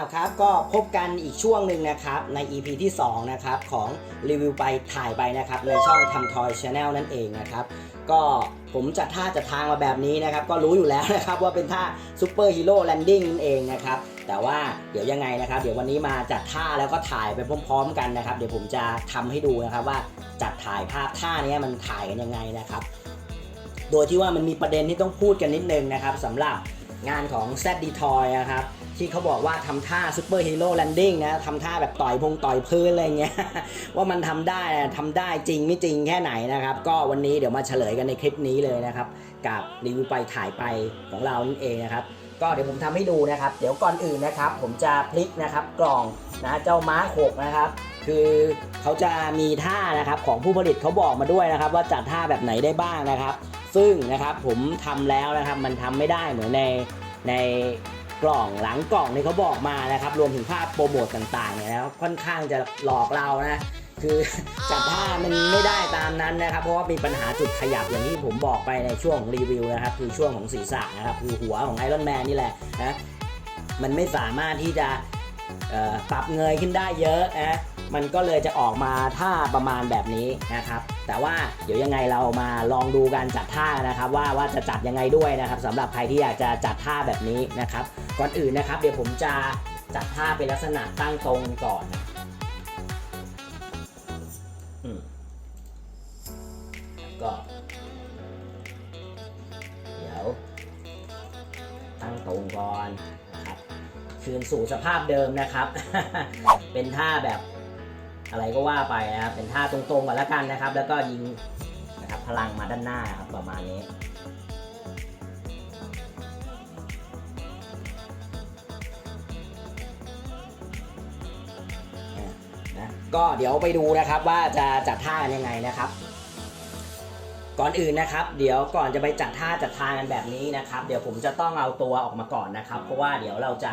าวครับก็พบกันอีกช่วงหนึ่งนะครับใน EP ที่2นะครับของรีวิวไปถ่ายไปนะครับในช่องทำทอยชาแนลนั่นเองนะครับก็ผมจัดท่าจัดทางมาแบบนี้นะครับก็รู้อยู่แล้วนะครับว่าเป็นท่าซูเปอร์ฮีโร่แลนดิ้งนั่นเองนะครับแต่ว่าเดี๋ยวยังไงนะครับเดี๋ยววันนี้มาจัดท่าแล้วก็ถ่ายไปพร้อม ๆ กันนะครับ เดี๋ยวผมจะทำให้ดูนะครับว่าจัดถ่ายภาพท่านี้มันถ่ายกันยังไงนะครับ โดยที่ว่ามันมีประเด็นที่ต้องพูดกันนิดนึงนะครับสำหรับ งานของ z d t o y นะครับที่เขาบอกว่าทำท่าซูเปอร์ฮีโร่แลนดิ้งนะทำท่าแบบต่อยพงต่อยพื้นอะไรเงี้ย ว่ามันทำได้นะทำได้จริงไม่จริงแค่ไหนนะครับ ก็วันนี้เดี๋ยวมาเฉลยกันในคลิปนี้เลยนะครับ กับรีวิวไปถ่ายไปของเรานั่นเองนะครับ ก็เดี๋ยวผมทำให้ดูนะครับ เดี๋ยวก่อนอื่นนะครับ ผมจะพลิกนะครับกล่องนะเจ้าม้าโขกนะครับ คือเขาจะมีท่านะครับของผู้ผลิตเขาบอกมาด้วยนะครับ ว่าจัดท่าแบบไหนได้บ้างนะครับ ซึ่งนะครับผมทำแล้วนะครับมันทำไม่ได้เหมือนในในกล่องหลังกล่องที่เขาบอกมานะครับ รวมถึงภาพโปรโมทต่างๆเนี่ยนะครับค่อนข้างจะหลอกเรานะ คือจัดท่ามันไม่ได้ตามนั้นนะครับ เพราะว่ามีปัญหาจุดขยับอย่างที่ผมบอกไปในช่วงรีวิวนะครับ คือช่วงของศีรษะนะครับ คือหัวของไอรอนแมนนี่แหละนะมันไม่สามารถที่จะปรับเงยขึ้นได้เยอะนะ มันก็เลยจะออกมาท่าประมาณแบบนี้นะครับ แต่ว่าเดี๋ยวยังไงเรามาลองดูการจัดท่านะครับ ว่าว่าจะจัดยังไงด้วยนะครับสำหรับใครที่อยากจะจัดท่าแบบนี้นะครับ ก่อนอื่นนะครับ เดี๋ยวผมจะจัดท่าเป็นลักษณะตั้งตรงก่อนก็เดี๋ยว ตั้งตรงก่อนนะครับคืนสู่สภาพเดิมนะครับ เป็นท่าแบบ อะไรก็ว่าไปนะครับเป็นท่าตรงๆก่อนแล้วกันนะครับ แล้วก็ยิงนะครับพลังมาด้านหน้าครับประมาณนี้นะก็เดี๋ยวไปดูนะครับว่าจะจัดท่ากันยังไงนะครับ ก่อนอื่นนะครับ เดี๋ยวก่อนจะไปจัดท่าจัดทางกันแบบนี้นะครับ เดี๋ยวผมจะต้องเอาตัวออกมาก่อนนะครับ เพราะว่าเดี๋ยวเราจะ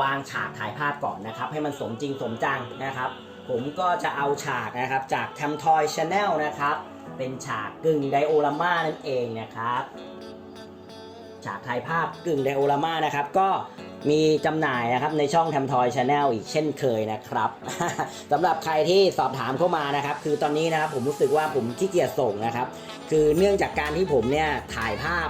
วางฉากถ่ายภาพก่อนนะครับ ให้มันสมจริงสมจังนะครับ ผมก็จะเอาฉากนะครับจากทำทอยชาแนลนะครับ เป็นฉากกึ่งไดโอรามานั่นเองนะครับฉากถ่ายภาพกึ่งไดโอรามานะครับ ก็มีจำหน่ายนะครับในช่องทำทอยชาแนลอีกเช่นเคยนะครับสำหรับใครที่สอบถามเข้ามานะครับ คือตอนนี้นะครับผมรู้สึกว่าผมขี้เกียจส่งนะครับ คือเนื่องจากการที่ผมเนี่ยถ่ายภาพ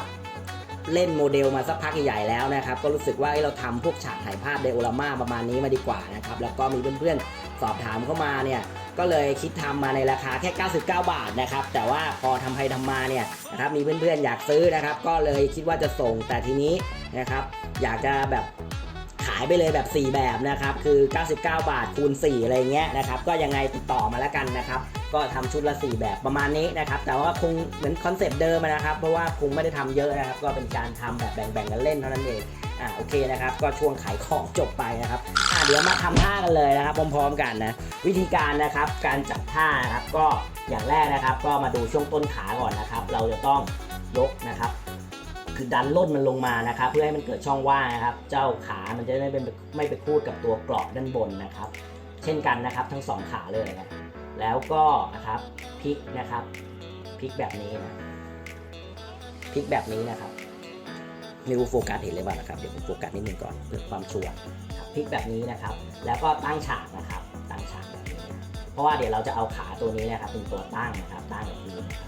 เล่นโมเดลมาสักพักใหญ่แล้วนะครับ ก็รู้สึกว่าเราทำพวกฉากถ่ายภาพไดโอรามาประมาณนี้มาดีกว่านะครับ แล้วก็มีเพื่อนๆ สอบถามเข้ามาเนี่ยก็เลยคิดทำมาในราคาแค่ 99 บาทนะครับ แต่ว่าพอทำไปทำมาเนี่ยนะครับมีเพื่อนๆอยากซื้อนะครับ ก็เลยคิดว่าจะส่งแต่ทีนี้นะครับ อยากจะแบบ ขายไปเลยแบบ 4 แบบนะครับ คือ 99 บาทคูณ 4 อะไรเงี้ยนะครับ ก็ยังไงติดต่อมาแล้วกันนะครับ ก็ทำชุดละ 4 แบบประมาณนี้นะครับ แต่ว่าคงเหมือนคอนเซปต์เดิมนะครับ เพราะว่าคงไม่ได้ทำเยอะนะครับ ก็เป็นการทำแบบแบ่งๆกันเล่นเท่านั้นเอง อ่าโอเคนะครับ ก็ช่วงขายของจบไปนะครับ อ่าเดี๋ยวมาทำท่ากันเลยนะครับ พร้อมๆกันนะ วิธีการนะครับ การจัดท่านะครับ ก็อย่างแรกนะครับ ก็มาดูช่วงต้นขาก่อนนะครับ เราจะต้องยกนะครับ คือดันล่นมันลงมานะครับ เพื่อให้มันเกิดช่องว่างนะครับ เจ้าขามันจะไม่เป็นไม่ไปคูดกับตัวกรอบด้านบนนะครับ เช่นกันนะครับทั้งสองขาเลยนะแล้วก็นะครับพลิกนะครับพลิกแบบนี้นะพลิกแบบนี้นะครับไม่รู้โฟกัสเห็นเลยบ้างนะครับ เดี๋ยวผมโฟกัสนิดนึงก่อนเพื่อความชัวร์พลิกแบบนี้นะครับ แล้วก็ตั้งฉากนะครับ ตั้งฉากแบบนี้ เพราะว่าเดี๋ยวเราจะเอาขาตัวนี้นะครับเป็นตัวตั้งนะครับ ตั้งแบบนี้นะครับ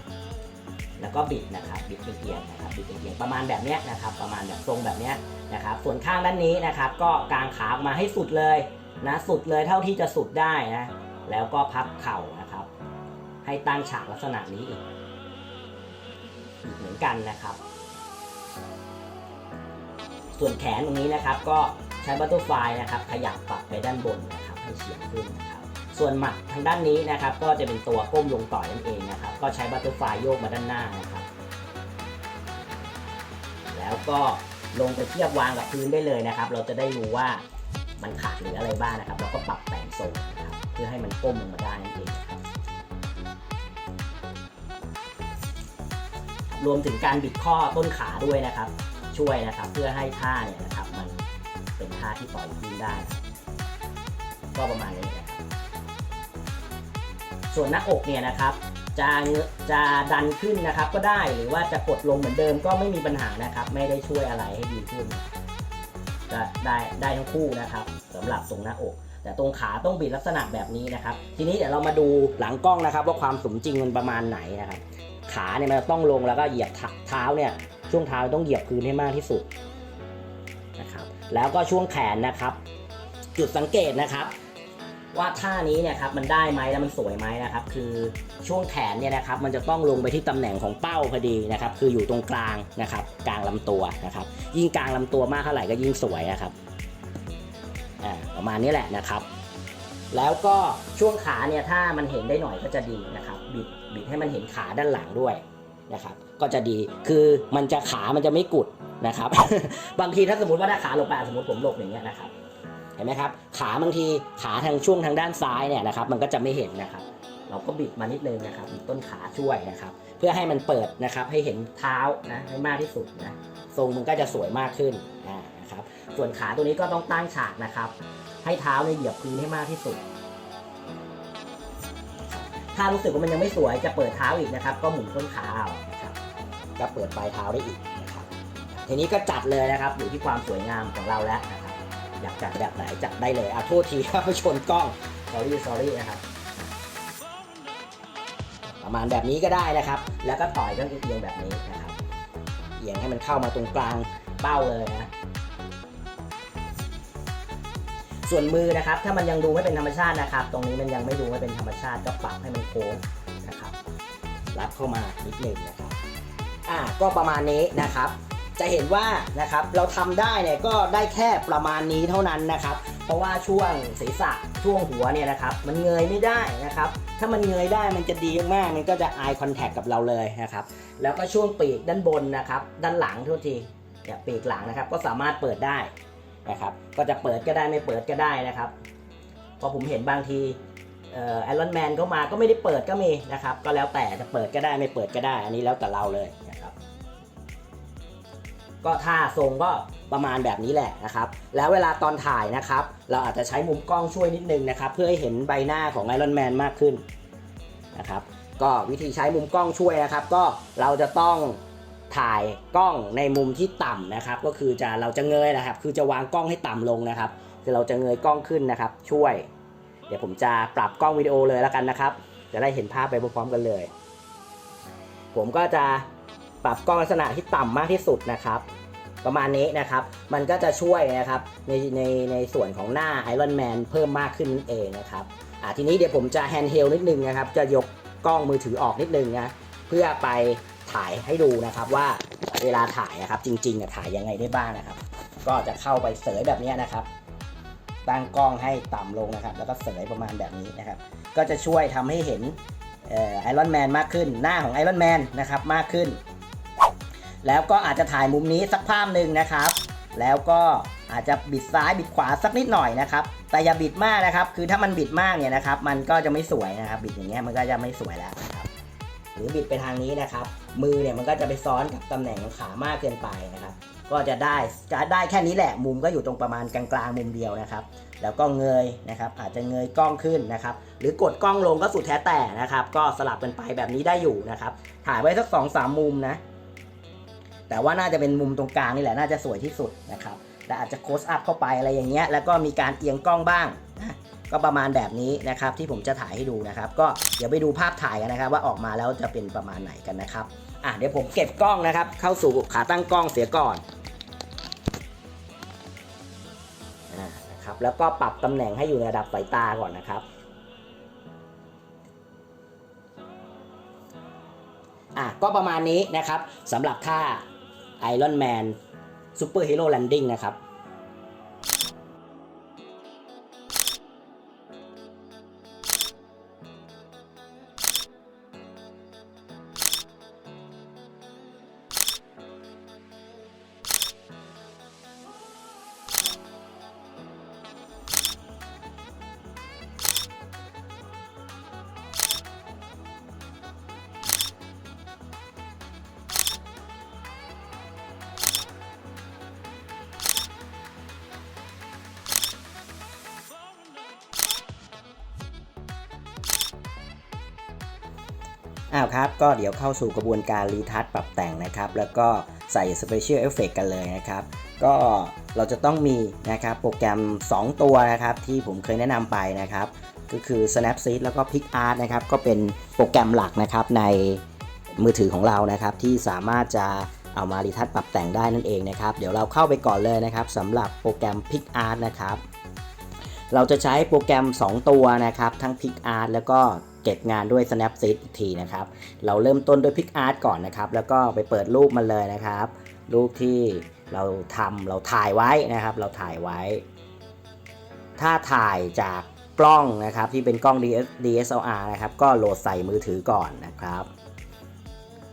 แล้วก็บิดนะครับบิดเอียงนะครับบิดเอียงประมาณแบบนี้นะครับประมาณแบบทรงแบบนี้นะครับส่วนข้างด้านนี้นะครับ ก็กางขาออกมาให้สุดเลยนะสุดเลยเท่าที่จะสุดได้นะแล้วก็พับเข่านะครับ ให้ตั้งฉากลักษณะนี้อีกอีกเหมือนกันนะครับ ส่วนแขนตรงนี้นะครับก็ใช้บัตเตอร์ไฟนะครับ ขยับปรับไปด้านบนนะครับให้เฉียงขึ้นนะครับ ส่วนหมัดทางด้านนี้นะครับ ก็จะเป็นตัวก้มลงต่อยนั่นเองนะครับ ก็ใช้บัตเตอร์ไฟโยกมาด้านหน้านะครับ แล้วก็ลงไปเทียบวางกับพื้นได้เลยนะครับ เราจะได้รู้ว่ามันขาดหรืออะไรบ้างนะครับ เราก็ปรับแต่งทรงนะครับเพื่อให้มันก้มลงมาได้นั่นเองครับรวมถึงการบิดข้อต้นขาด้วยนะครับ ช่วยนะครับเพื่อให้ท่าเนี่ยนะครับมันเป็นท่าที่ปล่อยพื้นได้ ก็ประมาณนี้ ส่วนหน้าอกเนี่ยนะครับจะจะดันขึ้นนะครับก็ได้หรือว่าจะกดลงเหมือนเดิมก็ไม่มีปัญหานะครับ ไม่ได้ช่วยอะไรให้ดีขึ้นจะได้ได้ทั้งคู่นะครับสำหรับตรงหน้าอก แต่ตรงขาต้องบิดลักษณะแบบนี้นะครับ ทีนี้เดี๋ยวเรามาดูหลังกล้องนะครับ ว่าความสมจริงมันประมาณไหนนะครับ ขาเนี่ยมันต้องลงแล้วก็เหยียบเท้าเนี่ยช่วงเท้าต้องเหยียบพื้นให้มากที่สุดนะครับ แล้วก็ช่วงแขนนะครับ จุดสังเกตนะครับ ว่าท่านี้เนี่ยครับมันได้ไหมแล้วมันสวยไหมนะครับ คือช่วงแขนเนี่ยนะครับมันจะต้องลงไปที่ตำแหน่งของเป้าพอดีนะครับ คืออยู่ตรงกลางนะครับ กลางลำตัวนะครับ ยิ่งกลางลำตัวมากเท่าไหร่ก็ยิ่งสวยนะครับอ่าประมาณนี้แหละนะครับ แล้วก็ช่วงขาเนี่ยถ้ามันเห็นได้หน่อยก็จะดีนะครับ บิดบิดให้มันเห็นขาด้านหลังด้วยนะครับ ก็จะดีคือมันจะขามันจะไม่กุดนะครับ บางทีถ้าสมมติว่าถ้าขาหลบไปสมมติผมหลบอย่างเงี้ยนะครับ ห็นไหมครับ ขาบางทีขาทางช่วงทางด้านซ้ายเนี่ยนะครับ มันก็จะไม่เห็นนะครับ เราก็บิดมานิดนึงนะครับ ต้นขาช่วยนะครับ เพื่อให้มันเปิดนะครับ ให้เห็นเท้านะให้มากที่สุดนะทรงมันก็จะสวยมากขึ้นนะครับ ส่วนขาตัวนี้ก็ต้องตั้งฉากนะครับ ให้เท้าเนี่ยเหยียบพื้นให้มากที่สุด ถ้ารู้สึกว่ามันยังไม่สวยจะเปิดเท้าอีกนะครับ ก็หมุนต้นขาเอานะครับก็เปิดปลายเท้าได้อีกนะครับทีนี้ก็จัดเลยนะครับอยู่ที่ความสวยงามของเราแล้วนะ อยากจัดแบบไหนจัดได้เลยอะโทษทีครับชนกล้อง sorry sorry นะครับประมาณแบบนี้ก็ได้นะครับ แล้วก็ต่อยก็เอียงแบบนี้นะครับเอียงให้มันเข้ามาตรงกลางเป้าเลยนะส่วนมือนะครับ ถ้ามันยังดูไม่เป็นธรรมชาตินะครับ ตรงนี้มันยังไม่ดูไม่เป็นธรรมชาติก็ปรับให้มันโค้งนะครับ รับเข้ามานิดหนึ่งนะครับ อ่าก็ประมาณนี้นะครับ จะเห็นว่านะครับเราทำได้เนี่ยก็ได้แค่ประมาณนี้เท่านั้นนะครับ เพราะว่าช่วงศีรษะช่วงหัวเนี่ยนะครับมันเงยไม่ได้นะครับ ถ้ามันเงยได้มันจะดีมากมันก็จะ eye contact กับเราเลยนะครับ แล้วก็ช่วงปีกด้านบนนะครับ ด้านหลังทุกทีเนี่ยปีกหลังนะครับ ก็สามารถเปิดได้นะครับ ก็จะเปิดก็ได้ไม่เปิดก็ได้นะครับพราะผมเห็นบางทีเอ่อไอรอนแมนเข้ามาก็ไม่ได้เปิดก็มีนะครับ ก็แล้วแต่จะเปิดก็ได้ไม่เปิดก็ได้ อันนี้แล้วแต่เราเลย ก็ท่าทรงก็ประมาณแบบนี้แหละนะครับ แล้วเวลาตอนถ่ายนะครับ เราอาจจะใช้มุมกล้องช่วยนิดนึงนะครับ เพื่อให้เห็นใบหน้าของไอรอนแมนมากขึ้นนะครับ ก็วิธีใช้มุมกล้องช่วยนะครับ ก็เราจะต้องถ่ายกล้องในมุมที่ต่ำนะครับ ก็คือจะเราจะเงยนะครับ คือจะวางกล้องให้ต่ำลงนะครับคือเราจะเงยกล้องขึ้นนะครับ ช่วย เดี๋ยวผมจะปรับกล้องวิดีโอเลยแล้วกันนะครับ จะได้เห็นภาพไปพร้อมๆกันเลย ผมก็จะ ปรับกล้องลักษณะที่ต่ำมากที่สุดนะครับ ประมาณนี้นะครับ มันก็จะช่วยนะครับในในในส่วนของหน้าไอรอนแมนเพิ่มมากขึ้นนั่นเองนะครับอ่าทีนี้เดี๋ยวผมจะแฮนด์เฮลนิดนึงนะครับ จะยกกล้องมือถือออกนิดนึงนะเพื่อไปถ่ายให้ดูนะครับว่าเวลาถ่ายนะครับ จริงๆอะถ่ายยังไงได้บ้างนะครับ ก็จะเข้าไปเสยแบบนี้นะครับ ตั้งกล้องให้ต่ำลงนะครับ แล้วก็เสยประมาณแบบนี้นะครับ ก็จะช่วยทำให้เห็นไอรอนแมนมากขึ้น หน้าของไอรอนแมนนะครับมากขึ้น แล้วก็อาจจะถ่ายมุมนี้สักภาพหนึ่งนะครับ แล้วก็อาจจะบิดซ้ายบิดขวาสักนิดหน่อยนะครับ แต่อย่าบิดมากนะครับ คือถ้ามันบิดมากเนี่ยนะครับ มันก็จะไม่สวยนะครับ บิดอย่างเงี้ยมันก็จะไม่สวยแล้วนะครับ หรือบิดไปทางนี้นะครับ มือเนี่ยมันก็จะไปซ้อนกับตำแหน่งขามากเกินไปนะครับ ก็จะได้จะได้แค่นี้แหละ มุมก็อยู่ตรงประมาณกลางๆมุมเดียวนะครับ แล้วก็เงยนะครับ อาจจะเงยกล้องขึ้นนะครับ หรือกดกล้องลงก็สุดแท้แต่นะครับ ก็สลับกันไปแบบนี้ได้อยู่นะครับ ถ่ายไว้สักสองสามมุมนะ แต่ว่าน่าจะเป็นมุมตรงกลางนี่แหละน่าจะสวยที่สุดนะครับแต่อาจจะโคสอัพเข้าไปอะไรอย่างเงี้ยแล้วก็มีการเอียงกล้องบ้างนะก็ประมาณแบบนี้นะครับที่ผมจะถ่ายให้ดูนะครับ ก็เดี๋ยวไปดูภาพถ่ายกันนะครับ ว่าออกมาแล้วจะเป็นประมาณไหนกันนะครับอะเดี๋ยวผมเก็บกล้องนะครับ เข้าสู่ขาตั้งกล้องเสียก่อนอนะครับแล้วก็ปรับตำแหน่งให้อยู่ในระดับสายตาก่อนนะครับอะก็ประมาณนี้นะครับสำหรับท่า ไอรอนแมนซูเปอร์ฮีโร่แลนดิ้งนะครับาวครับ ก็เดี๋ยวเข้าสู่กระบวนการรีทัชปรับแต่งนะครับ แล้วก็ใส่ Special Effect กันเลยนะครับ ก็เราจะต้องมีนะครับโปรแกรม 2 ตัวนะครับ ที่ผมเคยแนะนำไปนะครับ ก็คือ Snapseed แล้วก็ PicArt นะครับ ก็เป็นโปรแกรมหลักนะครับในมือถือของเรานะครับ ที่สามารถจะเอามารีทัชปรับแต่งได้นั่นเองนะครับ เดี๋ยวเราเข้าไปก่อนเลยนะครับสำหรับโปรแกรม PicArt นะครับ เราจะใช้โปรแกรม 2 ตัวนะครับ ทั้ง PicArt แล้วก็ เก็บงานด้วย Snapseed อีกทีนะครับ เราเริ่มต้นด้วย PicArt ก่อนนะครับ แล้วก็ไปเปิดรูปมันเลยนะครับ รูปที่เราทำเราถ่ายไว้นะครับ เราถ่ายไว้ ถ้าถ่ายจากกล้องนะครับที่เป็นกล้อง DS DSLR นะครับ ก็โหลดใส่มือถือก่อนนะครับ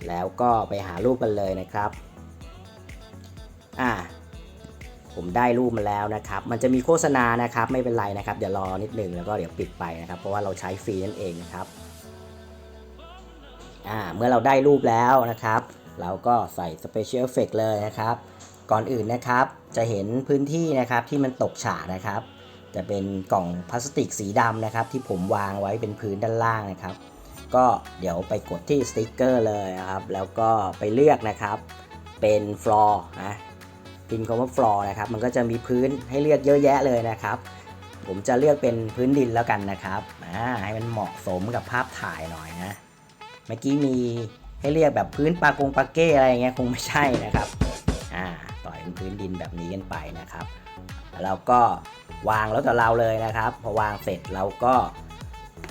แล้วก็ไปหารูปกันเลยนะครับ อ่า ผมได้รูปมาแล้วนะครับ มันจะมีโฆษณานะครับไม่เป็นไรนะครับ เดี๋ยวรอนิดนึงแล้วก็เดี๋ยวปิดไปนะครับ เพราะว่าเราใช้ฟรีนั่นเองนะครับอ่าเมื่อเราได้รูปแล้วนะครับ เราก็ใส่ Special Effect เลยนะครับ ก่อนอื่นนะครับจะเห็นพื้นที่นะครับที่มันตกฉากนะครับ จะเป็นกล่องพลาสติกสีดำนะครับ ที่ผมวางไว้เป็นพื้นด้านล่างนะครับ ก็เดี๋ยวไปกดที่สติกเกอร์เลยนะครับ แล้วก็ไปเลือกนะครับเป็นฟลอร์นะ พิมพ์คำว่าฟลอร์นะครับ มันก็จะมีพื้นให้เลือกเยอะแยะเลยนะครับ ผมจะเลือกเป็นพื้นดินแล้วกันนะครับให้มันเหมาะสมกับภาพถ่ายหน่อยนะ เมื่อกี้มีให้เรียกแบบพื้นปากงปาเก้อะไรเงี้ยคงไม่ใช่นะครับอ่าต่อยเป็นพื้นดินแบบนี้กันไปนะครับแล้วก็วางแล้วแต่เราเลยนะครับ พอวางเสร็จเราก็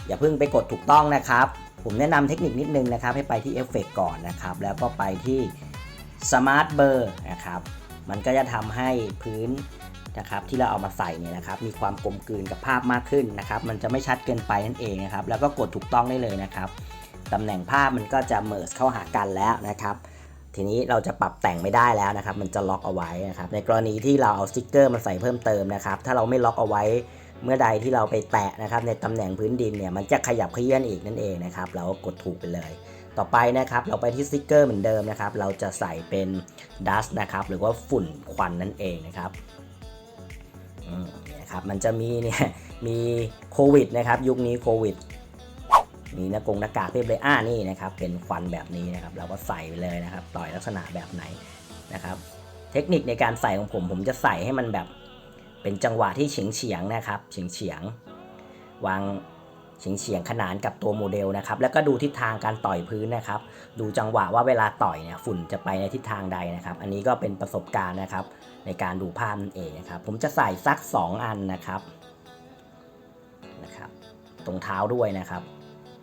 อย่าเพิ่งไปกดถูกต้องนะครับ ผมแนะนำเทคนิคนิดนึงนะครับ ให้ไปที่เอฟเฟกก่อนนะครับ แล้วก็ไปที่ Smart b l u r นะครับ มันก็จะทำให้พื้นนะครับที่เราเอามาใส่เนี่ยนะครับมีความกลมกลืนกับภาพมากขึ้นนะครับ มันจะไม่ชัดเกินไปนั่นเองนะครับ แล้วก็กดถูกต้องได้เลยนะครับตำแหน่งภาพมันก็จะเมิร์สเข้าหากันแล้วนะครับ ทีนี้เราจะปรับแต่งไม่ได้แล้วนะครับ มันจะล็อกเอาไว้นะครับ ในกรณีที่เราเอาสติกเกอร์มาใส่เพิ่มเติมนะครับ ถ้าเราไม่ล็อกเอาไว้เมื่อใดที่เราไปแตะนะครับ ในตำแหน่งพื้นดินเนี่ยมันจะขยับเขยื่อนอีกนั่นเองนะครับ เราก็กดถูกไปเลย ต่อไปนะครับเราไปที่สติกเกอร์เหมือนเดิมนะครับ เราจะใส่เป็นดัสนะครับหรือว่าฝุ่นควันนั่นเองนะครับนี่นะครับมันจะมีเนี่ยมีโควิดนะครับยุคนี้โควิดมีหน้ากงหน้ากากเพียบเลยอ่านี่นะครับเป็นควันแบบนี้นะครับเราก็ใส่ไปเลยนะครับ ต่อยลักษณะแบบไหนนะครับ เทคนิคในการใส่ของผมผมจะใส่ให้มันแบบเป็นจังหวะที่เฉียงเฉียงนะครับเฉียงเฉียงวาง เฉียงเฉียงๆขนานกับตัวโมเดลนะครับ แล้วก็ดูทิศทางการต่อยพื้นนะครับ ดูจังหวะว่าเวลาต่อยเนี่ยฝุ่นจะไปในทิศทางใดนะครับ อันนี้ก็เป็นประสบการณ์นะครับ ในการดูภาพนั่นเองนะครับ ผมจะใส่สัก 2 อันนะครับนะครับ ตรงเท้าด้วยนะครับ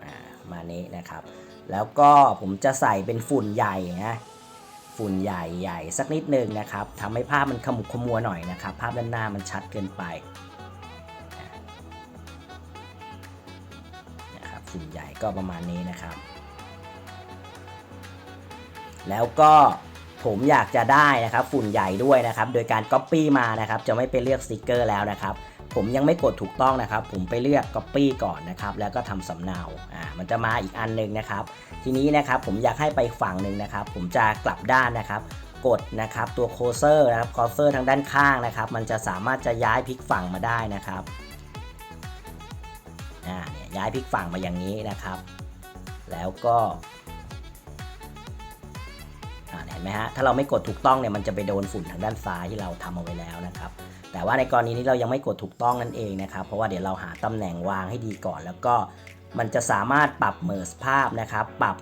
อ่ามานี้นะครับ แล้วก็ผมจะใส่เป็นฝุ่นใหญ่นะฝุ่นใหญ่ใหญ่สักนิดนึงนะครับทำให้ภาพมันขมุกขมัวหน่อยนะครับ ภาพด้านหน้ามันชัดเกินไป นะครับฝุ่นใหญ่ก็ประมาณนี้นะครับ แล้วก็ผมอยากจะได้นะครับฝุ่นใหญ่ด้วยนะครับ โดยการ Copy มานะครับ จะไม่ไปเลือกสติกเกอร์แล้วนะครับ ผมยังไม่กดถูกต้องนะครับ ผมไปเลือก Copy ก่อนนะครับ แล้วก็ทำสำเนาอ่ามันจะมาอีกอันหนึงนะครับ ทีนี้นะครับผมอยากให้ไปฝั่งหนึ่งนะครับ ผมจะกลับด้านนะครับ กดนะครับตัวโคเซอร์นะครับโคเซอร์ทางด้านข้างนะครับ มันจะสามารถจะย้ายพลิกฝั่งมาได้นะครับ ย้ายพลิกฝั่งมาอย่างนี้นะครับ แล้วก็เห็นไหมฮะถ้าเราไม่กดถูกต้องเนี่ยมันจะไปโดนฝุ่นทางด้านซ้ายที่เราทำเอาไว้แล้วนะครับ แต่ว่าในกรณีนี้เรายังไม่กดถูกต้องนั่นเองนะครับเพราะว่าเดี๋ยวเราหาตำแหน่งวางให้ดีก่อน แล้วก็มันจะสามารถปรับเมอร์สภาพนะครับ ปรับ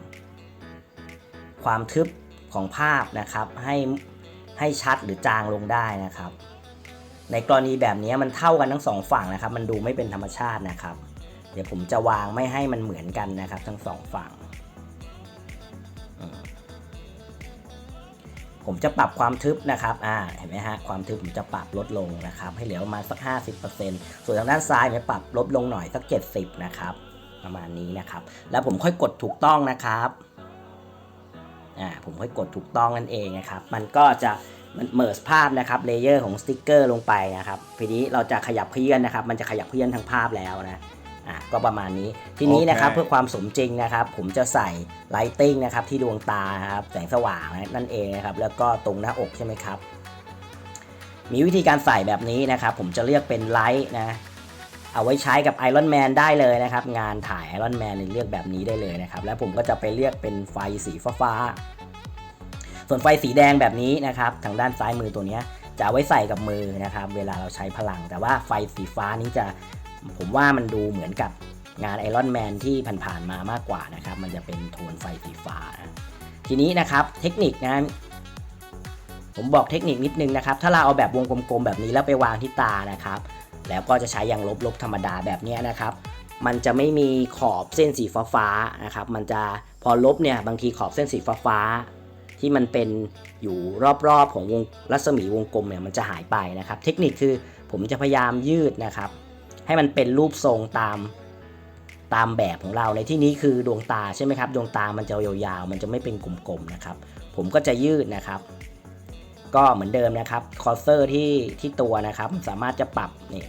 ความทึบของภาพนะครับให้ให้ชัดหรือจางลงได้นะครับ ในกรณีแบบนี้มันเท่ากันทั้งสองฝั่งนะครับ มันดูไม่เป็นธรรมชาตินะครับ เดี๋ยวผมจะวางไม่ให้มันเหมือนกันนะครับ ทั้งสองฝั่ง ผมจะปรับความทึบนะครับ อ่า เห็นไหมฮะ ความทึบผมจะปรับลดลงนะครับ ให้เหลือประมาณสัก 50%ส่วนทางด้านซ้ายเนี่ยปรับลดลงหน่อยสัก 70 นะครับ ประมาณนี้นะครับ แล้วผมค่อยกดถูกต้องนะครับ อ่า ผมค่อยกดถูกต้องนั่นเองนะครับ มันก็จะมันเมิร์สภาพนะครับเลเยอร์ของสติกเกอร์ลงไปนะครับทีนี้เราจะขยับเขยื่อนนะครับ มันจะขยับเขยื่อนทั้งภาพแล้วนะ อะก็ประมาณนี้ทีนี้นะครับโอเคเพื่อความสมจริงนะครับ ผมจะใส่ไลติ้งนะครับที่ดวงตานะครับแสงสว่างนั่นเองนะครับแล้วก็ตรงหน้าอกใช่ไหมครับ มีวิธีการใส่แบบนี้นะครับ ผมจะเลือกเป็นไลท์นะเอาไว้ใช้กับ Iron Man ได้เลยนะครับ งานถ่าย Iron Man เนี่ยเลือกแบบนี้ได้เลยนะครับ แล้วผมก็จะไปเลือกเป็นไฟสีฟ้าๆส่วนไฟสีแดงแบบนี้นะครับ ทางด้านซ้ายมือตัวเนี้ยจะเอาไว้ใส่กับมือนะครับ เวลาเราใช้พลัง แต่ว่าไฟสีฟ้านี้จะ ผมว่ามันดูเหมือนกับงานไอรอนแมนที่ผ่านๆมามากกว่านะครับ มันจะเป็นโทนไฟสีฟ้านะทีนี้นะครับเทคนิคนะผมบอกเทคนิคนิดนึงนะครับ ถ้าเราเอาแบบวงกลมๆแบบนี้แล้วไปวางที่ตานะครับ แล้วก็จะใช้ยางลบๆธรรมดาแบบนี้นะครับ มันจะไม่มีขอบเส้นสีฟ้าๆนะครับ มันจะพอลบเนี่ยบางทีขอบเส้นสีฟ้าๆที่มันเป็นอยู่รอบๆของวงรัศมีวงกลมเนี่ยมันจะหายไปนะครับ เทคนิคคือผมจะพยายามยืดนะครับ ให้มันเป็นรูปทรงตามตามแบบของเราในที่นี้คือดวงตาใช่ไหมครับ ดวงตามันจะยาวๆ มันจะไม่เป็นกลมๆนะครับ ผมก็จะยืดนะครับ ก็เหมือนเดิมนะครับคอร์เซอร์ที่ที่ตัวนะครับ สามารถจะปรับนี่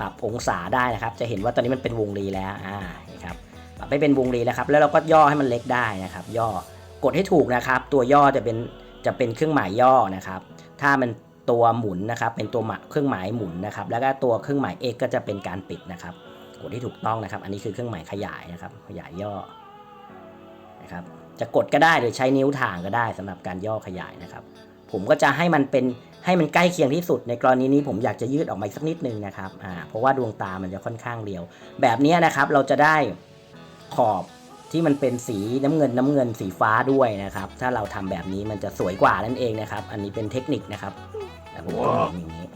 ปรับองศาได้นะครับ จะเห็นว่าตอนนี้มันเป็นวงรีแล้วอ่านี่ครับปรับให้เป็นวงรีแล้วครับ แล้วเราก็ย่อให้มันเล็กได้นะครับ ย่อกดให้ถูกนะครับ ตัวย่อจะเป็นจะเป็นเครื่องหมายย่อนะครับ ถ้ามัน ตัวหมุนนะครับ เป็นตัวเครื่องหมายหมุนนะครับ แล้วก็ตัวเครื่องหมาย x ก็จะเป็นการปิดนะครับกดที่ถูกต้องนะครับ อันนี้คือเครื่องหมายขยายนะครับ ขยายย่อนะครับ จะกดก็ได้หรือใช้นิ้วถ่างก็ได้สำหรับการย่อขยายนะครับ ผมก็จะให้มันเป็นให้มันใกล้เคียงที่สุด ในกรณีนี้ผมอยากจะยืดออกมาสักนิดนึงนะครับอ่าเพราะว่าดวงตามันจะค่อนข้างเรียว แบบนี้นะครับเราจะได้ขอบ ที่มันเป็นสีน้ำเงินน้ำเงินสีฟ้าด้วยนะครับ ถ้าเราทำแบบนี้มันจะสวยกว่านั่นเองนะครับ อันนี้เป็นเทคนิคนะครับแต่ผมก็ทำอย่างนี้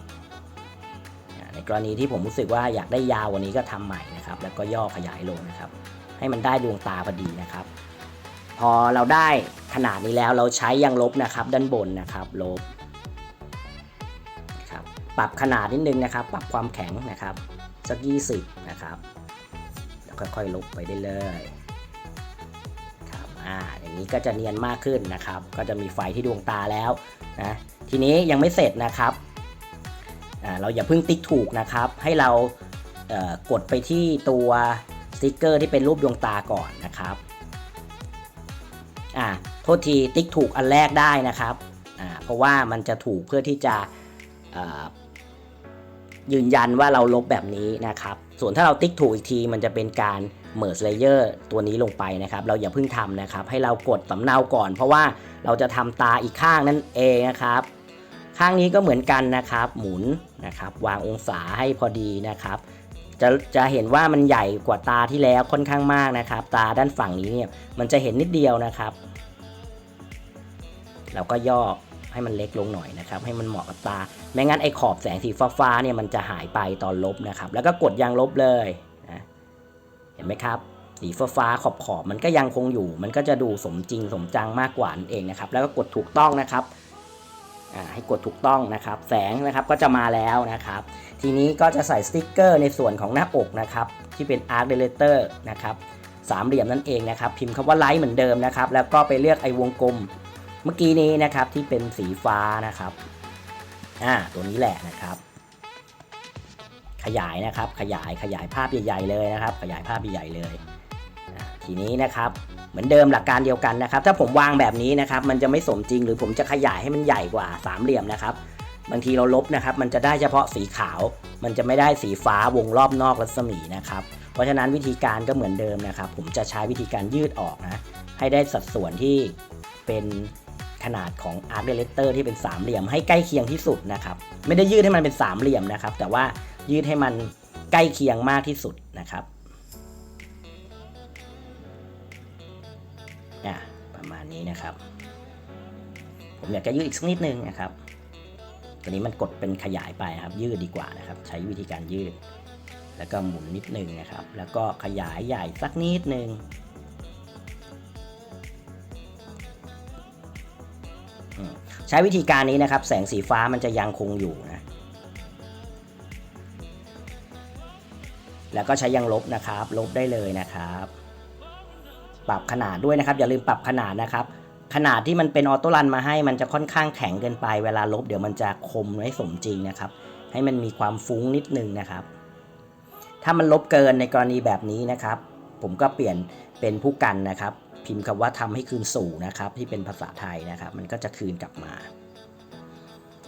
ในกรณีที่ผมรู้สึกว่าอยากได้ยาวกว่านี้ก็ทำใหม่นะครับ แล้วก็ย่อขยายลงนะครับ ให้มันได้ดวงตาพอดีนะครับ พอเราได้ขนาดนี้แล้วเราใช้ยางลบนะครับ ด้านบนนะครับ ลบครับปรับขนาดนิดนึงนะครับ ปรับความแข็งนะครับสัก20นะครับแล้วค่อยๆ ลบไปได้เลย อ่าอย่างนี้ก็จะเนียนมากขึ้นนะครับ ก็จะมีไฟที่ดวงตาแล้วนะทีนี้ยังไม่เสร็จนะครับอ่าเราอย่าเพิ่งติ๊กถูกนะครับ ให้เราเกดไปที่ตัวสติกเกอร์ที่เป็นรูปดวงตาก่อนนะครับอ่าโทษทีติ๊กถูกอันแรกได้นะครับอ่าเพราะว่ามันจะถูกเพื่อที่จะยืนยันว่าเราลบแบบนี้นะครับ ส่วนถ้าเราติ๊กถูกอีกทีมันจะเป็นการ merge layer ตัวนี้ลงไปนะครับ เราอย่าเพิ่งทำนะครับ ให้เรากดสำเนาก่อน เพราะว่าเราจะทำตาอีกข้างนั่นเองนะครับ ข้างนี้ก็เหมือนกันนะครับ หมุนนะครับ วางองศาให้พอดีนะครับ จะจะเห็นว่ามันใหญ่กว่าตาที่แล้วค่อนข้างมากนะครับ ตาด้านฝั่งนี้เนี่ยมันจะเห็นนิดเดียวนะครับ เราก็ย่อให้มันเล็กลงหน่อยนะครับ ให้มันเหมาะกับตา ไม่งั้นไอ้ขอบแสงสีฟ้าๆเนี่ยมันจะหายไปตอนลบนะครับ แล้วก็กดยางลบเลย ห็นไหมครับ สีฟ้าๆขอบขอบๆมันก็ยังคงอยู่ มันก็จะดูสมจริงสมจังมากกว่านั่นเองนะครับ แล้วก็กดถูกต้องนะครับอ่าให้กดถูกต้องนะครับ แสงนะครับก็จะมาแล้วนะครับ ทีนี้ก็จะใส่สติ๊กเกอร์ในส่วนของหน้าอกนะครับ ที่เป็น Arc Deleter นะครับสามเหลี่ยมนั่นเองนะครับ พิมพ์คำว่าไลท์เหมือนเดิมนะครับ แล้วก็ไปเลือกไอ้วงกลมเมื่อกี้นี้นะครับที่เป็นสีฟ้านะครับ อ่า ตัวนี้แหละนะครับ ขยายนะครับ ขยายขยายภาพใหญ่ๆเลยนะครับ ขยายภาพใหญ่ๆเลย ทีนี้นะครับเหมือนเดิมหลักการเดียวกันนะครับ ถ้าผมวางแบบนี้นะครับ มันจะไม่สมจริงหรือผมจะขยายให้มันใหญ่กว่าสามเหลี่ยมนะครับ บางทีเราลบนะครับ มันจะได้เฉพาะสีขาว มันจะไม่ได้สีฟ้าวงรอบนอกรัศมีนะครับ เพราะฉะนั้นวิธีการก็เหมือนเดิมนะครับ ผมจะใช้วิธีการยืดออกนะให้ได้สัดส่วนที่เป็นขนาดของ Arc Director ที่เป็นสามเหลี่ยมให้ใกล้เคียงที่สุดนะครับ ไม่ได้ยืดให้มันเป็นสามเหลี่ยมนะครับ แต่ว่า ยืดให้มันใกล้เคียงมากที่สุดนะครับอะประมาณนี้นะครับ ผมอยากจะยืดอีกสักนิดนึงนะครับตัวนี้มันกดเป็นขยายไปครับ ยืดดีกว่านะครับ ใช้วิธีการยืด แล้วก็หมุนนิดนึงนะครับ แล้วก็ขยายใหญ่สักนิดนึงใช้วิธีการนี้นะครับ แสงสีฟ้ามันจะยังคงอยู่ แล้วก็ใช้ยังลบนะครับ ลบได้เลยนะครับ ปรับขนาดด้วยนะครับ อย่าลืมปรับขนาดนะครับ ขนาดที่มันเป็นออโต้รันมาให้มันจะค่อนข้างแข็งเกินไป เวลาลบเดี๋ยวมันจะคมไม่สมจริงนะครับ ให้มันมีความฟุ้งนิดนึงนะครับ ถ้ามันลบเกินในกรณีแบบนี้นะครับ ผมก็เปลี่ยนเป็นผู้กันนะครับ พิมพ์คำว่าทำให้คืนสู่นะครับ ที่เป็นภาษาไทยนะครับ มันก็จะคืนกลับมา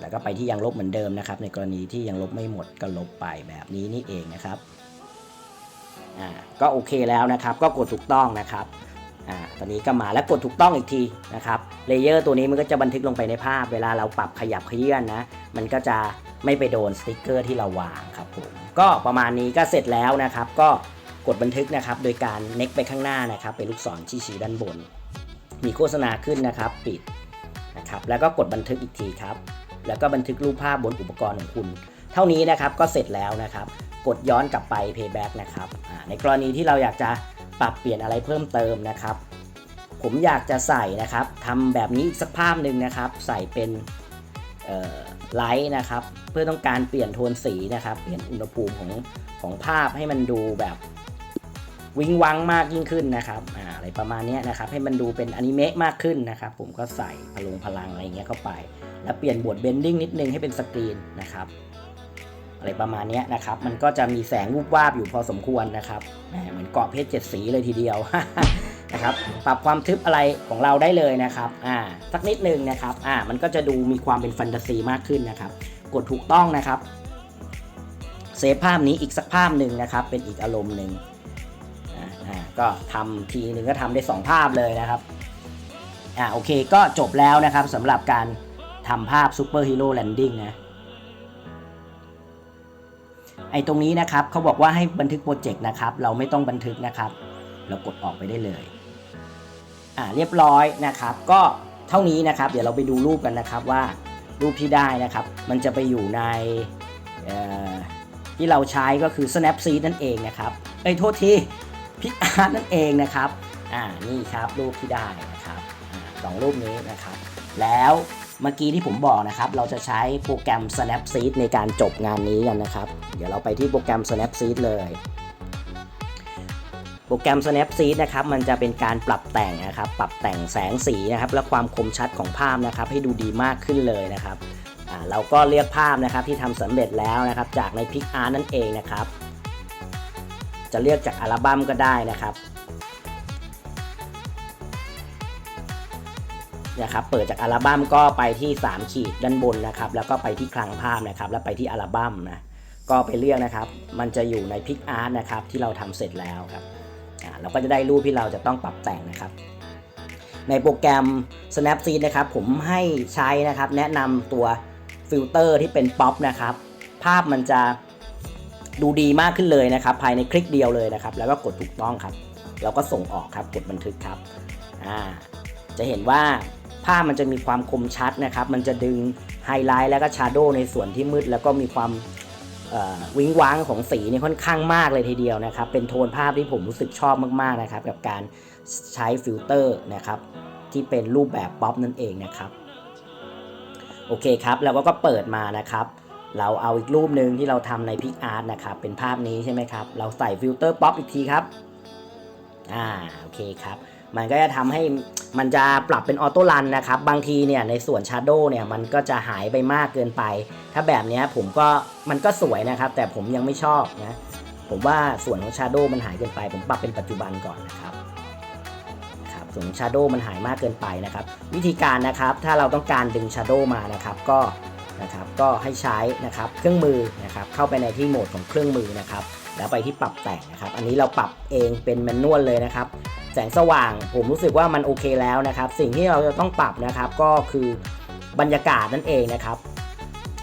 แล้วก็ไปที่ยังลบเหมือนเดิมนะครับ ในกรณีที่ยังลบไม่หมดก็ลบไปแบบนี้นี่เองนะครับ อ่าก็โอเคแล้วนะครับ ก็กดถูกต้องนะครับอ่าตอนนี้ก็มาแล้วกดถูกต้องอีกทีนะครับเลเยอร์ตัวนี้มันก็จะบันทึกลงไปในภาพ เวลาเราปรับขยับเขยื่อนนะ มันก็จะไม่ไปโดนสติกเกอร์ที่เราวางครับผมก็ประมาณนี้ก็เสร็จแล้วนะครับ ก็กดบันทึกนะครับ โดยการเน็กไปข้างหน้านะครับเป็นลูกศรชี้ชี้ด้านบน มีโฆษณาขึ้นนะครับ ปิดนะครับ แล้วก็กดบันทึกอีกทีครับ แล้วก็บันทึกรูปภาพบนอุปกรณ์ของคุณ เท่านี้นะครับก็เสร็จแล้วนะครับ กดย้อนกลับไป payback นะครับในกรณีที่เราอยากจะปรับเปลี่ยนอะไรเพิ่มเติมนะครับ ผมอยากจะใส่นะครับทำแบบนี้อีกสักภาพหนึ่งนะครับ ใส่เป็นไลท์นะครับ เพื่อต้องการเปลี่ยนโทนสีนะครับ เปลี่ยนอุณหภูมิของของภาพให้มันดูแบบวิงวังมากยิ่งขึ้นนะครับออะไรประมาณนี้นะครับ ให้มันดูเป็นอนิเมะมากขึ้นนะครับ ผมก็ใส่พลุงพลังอะไรเงี้ยเข้าไป แล้วเปลี่ยนบวดเบนดิ้งนิดนึงให้เป็นสกรีนนะครับ อะไรประมาณเนี้ยนะครับ มันก็จะมีแสงวูบวาบอยู่พอสมควรนะครับแหมเหมือนเกาะเพชรเจ็ดสีเลยทีเดียวนะครับปรับความทึบอะไรของเราได้เลยนะครับอ่าสักนิดนึงนะครับอ่ามันก็จะดูมีความเป็นแฟนตาซีมากขึ้นนะครับ กดถูกต้องนะครับเซฟภาพนี้อีกสักภาพหนึ่งนะครับ เป็นอีกอารมณ์หนึ่งอ่าอ่าก็ทำทีหนึ่งก็ทำได้สองภาพเลยนะครับอ่าโอเคก็จบแล้วนะครับสำหรับการทำภาพซูเปอร์ฮีโร่แลนดิ้งนะ ไอ้ตรงนี้นะครับเขาบอกว่าให้บันทึกโปรเจกต์นะครับ เราไม่ต้องบันทึกนะครับ เรากดออกไปได้เลยอ่าเรียบร้อยนะครับ ก็เท่านี้นะครับ เดี๋ยวเราไปดูรูปกันนะครับว่ารูปที่ได้นะครับ มันจะไปอยู่ในที่เราใช้ก็คือ Snapseed นั่นเองนะครับเอ้ยโทษทีพิกอาร์นั่นเองนะครับอ่านี่ครับรูปที่ได้นะครับอสองรูปนี้นะครับ แล้ว เมื่อกี้ที่ผมบอกนะครับ เราจะใช้โปรแกรม Snapseed ในการจบงานนี้กันนะครับ เดี๋ยวเราไปที่โปรแกรม Snapseed เลย โปรแกรม Snapseed นะครับ มันจะเป็นการปรับแต่งนะครับ ปรับแต่งแสงสีนะครับ และความคมชัดของภาพนะครับ ให้ดูดีมากขึ้นเลยนะครับ เราก็เลือกภาพนะครับที่ทำสำเร็จแล้วนะครับ จากใน PicArt นั่นเองนะครับ จะเลือกจากอัลบั้มก็ได้นะครับ นะครับเปิดจากอัลบั้มก็ไปที่ 3 ขีดด้านบนนะครับ แล้วก็ไปที่คลังภาพนะครับ แล้วไปที่อัลบั้มนะก็ไปเลือกนะครับ มันจะอยู่ในพิกอาร์ตนะครับที่เราทำเสร็จแล้วครับอ่าเราก็จะได้รูปที่เราจะต้องปรับแต่งนะครับ ในโปรแกรม Snapseed นะครับ ผมให้ใช้นะครับ แนะนำตัวฟิลเตอร์ที่เป็นป๊อปนะครับ ภาพมันจะดูดีมากขึ้นเลยนะครับ ภายในคลิกเดียวเลยนะครับ แล้วก็กดถูกต้องครับ เราก็ส่งออกครับ กดบันทึกครับ อ่า จะเห็นว่า ภาพมันจะมีความคมชัดนะครับ มันจะดึงไฮไลท์แล้วก็ชาร์โดในส่วนที่มืด แล้วก็มีความวิงว้างของสีนี่ค่อนข้างมากเลยทีเดียวนะครับ เป็นโทนภาพที่ผมรู้สึกชอบมากๆนะครับ กับการใช้ฟิลเตอร์นะครับ ที่เป็นรูปแบบป๊อปนั่นเองนะครับ โอเคครับแล้วก็เปิดมานะครับ เราเอาอีกรูปหนึ่งที่เราทำใน PicArt นะครับ เป็นภาพนี้ใช่ไหมครับ เราใส่ฟิลเตอร์ป๊อปอีกทีครับ อ่า โอเคครับ มันก็จะทำให้มันจะปรับเป็นออโต้รันนะครับ บางทีเนี่ยในส่วน Shadow เนี่ยมันก็จะหายไปมากเกินไป ถ้าแบบนี้ผมก็มันก็สวยนะครับ แต่ผมยังไม่ชอบนะ ผมว่าส่วนของ Shadow มันหายเกินไป ผมปรับเป็นปัจจุบันก่อนนะครับครับส่วนของ Shadow มันหายมากเกินไปนะครับ วิธีการนะครับถ้าเราต้องการดึง Shadow มานะครับ ก็นะครับก็ให้ใช้นะครับเครื่องมือนะครับเข้าไปในที่โหมดของเครื่องมือนะครับ แล้วไปที่ปรับแต่งนะครับ อันนี้เราปรับเองเป็นแมนนวลเลยนะครับ แสงสว่างผมรู้สึกว่ามันโอเคแล้วนะครับ สิ่งที่เราจะต้องปรับนะครับก็คือบรรยากาศนั่นเองนะครับ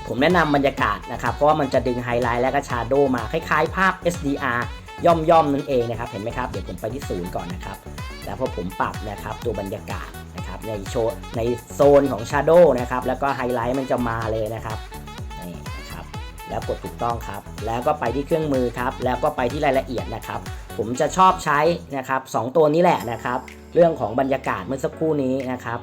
ผมแนะนำบรรยากาศนะครับ เพราะว่ามันจะดึงไฮไลท์และก็ชาร์โดมาคล้ายๆ ภาพ SDR ย่อมย่อมๆนั่นเองนะครับ เห็นไหมครับ เดี๋ยวผมไปที่ศูนย์ก่อนนะครับ แล้วพอผมปรับนะครับตัวบรรยากาศนะครับในโชในโซนของ Shadow นะครับ แล้วก็ไฮไลท์มันจะมาเลยนะครับ แล้วกดถูกต้องครับ แล้วก็ไปที่เครื่องมือครับ แล้วก็ไปที่รายละเอียดนะครับ ผมจะชอบใช้นะครับสองตัวนี้แหละนะครับ เรื่องของบรรยากาศเมื่อสักครู่นี้นะครับ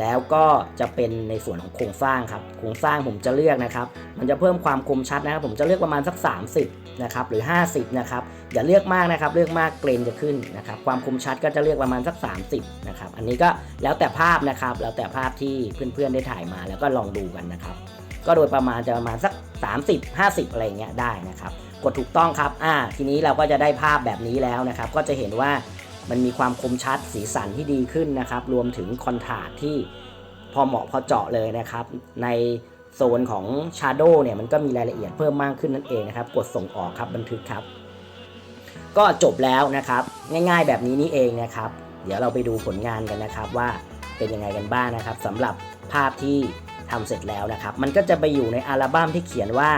แล้วก็จะเป็นในส่วนของโครงสร้างครับ โครงสร้างผมจะเลือกนะครับ มันจะเพิ่มความคมชัดนะครับ ผมจะเลือกประมาณสัก 30นะครับ หรือ 50นะครับ อย่าเลือกมากนะครับ เลือกมากเกรนจะขึ้นนะครับ ความคมชัดก็จะเลือกประมาณสัก 30นะครับ อันนี้ก็แล้วแต่ภาพนะครับ แล้วแต่ภาพที่เพื่อนๆได้ถ่ายมา แล้วก็ลองดูกันนะครับ ก็โดยประมาณจะประมาณสัก 30 50 อะไรเงี้ยได้นะครับกดถูกต้องครับอ่าทีนี้เราก็จะได้ภาพแบบนี้แล้วนะครับ ก็จะเห็นว่ามันมีความคมชัดสีสันที่ดีขึ้นนะครับ รวมถึงคอนทราสที่พอเหมาะพอเจาะเลยนะครับ ในโซนของ Shadow เนี่ยมันก็มีรายละเอียดเพิ่มมากขึ้นนั่นเองนะครับ กดส่งออกครับบันทึกครับ ก็จบแล้วนะครับ ง่ายๆแบบนี้นี่เองนะครับ เดี๋ยวเราไปดูผลงานกันนะครับว่าเป็นยังไงกันบ้างนะครับสำหรับภาพที่ ทำเสร็จแล้วนะครับ มันก็จะไปอยู่ในอัลบั้มที่เขียนว่า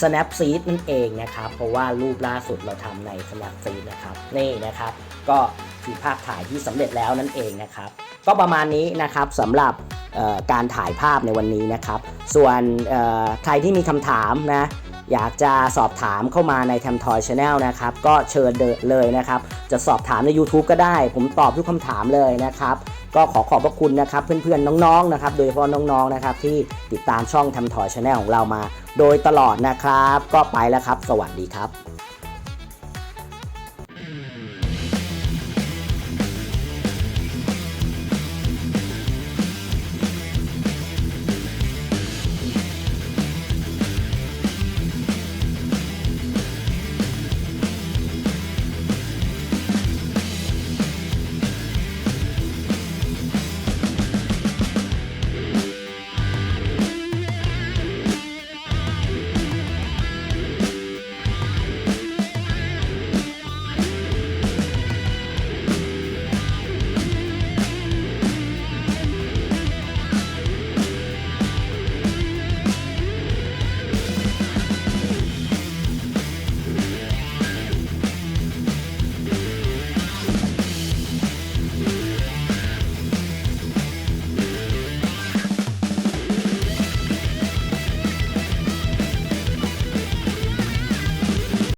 Snapseed นั่นเองนะครับ เพราะว่ารูปล่าสุดเราทำใน Snapseed นะครับ นี่นะครับ ก็คือภาพถ่ายที่สำเร็จแล้วนั่นเองนะครับ ก็ประมาณนี้นะครับสำหรับการถ่ายภาพในวันนี้นะครับ ส่วนใครที่มีคำถามนะอยากจะสอบถามเข้ามาในท m Toy Channel นะครับ ก็เชิญเดนเลยนะครับ จะสอบถามใน YouTube ก็ได้ ผมตอบทุกคำถามเลยนะครับ ก็ขอขอบพระคุณนะครับเพื่อนๆน้องๆนะครับโดยเฉพาะน้องๆนะครับที่ติดตามช่องทำถอยชาแนลของเรามา โดยตลอดนะครับ ก็ไปแล้วครับ สวัสดีครับ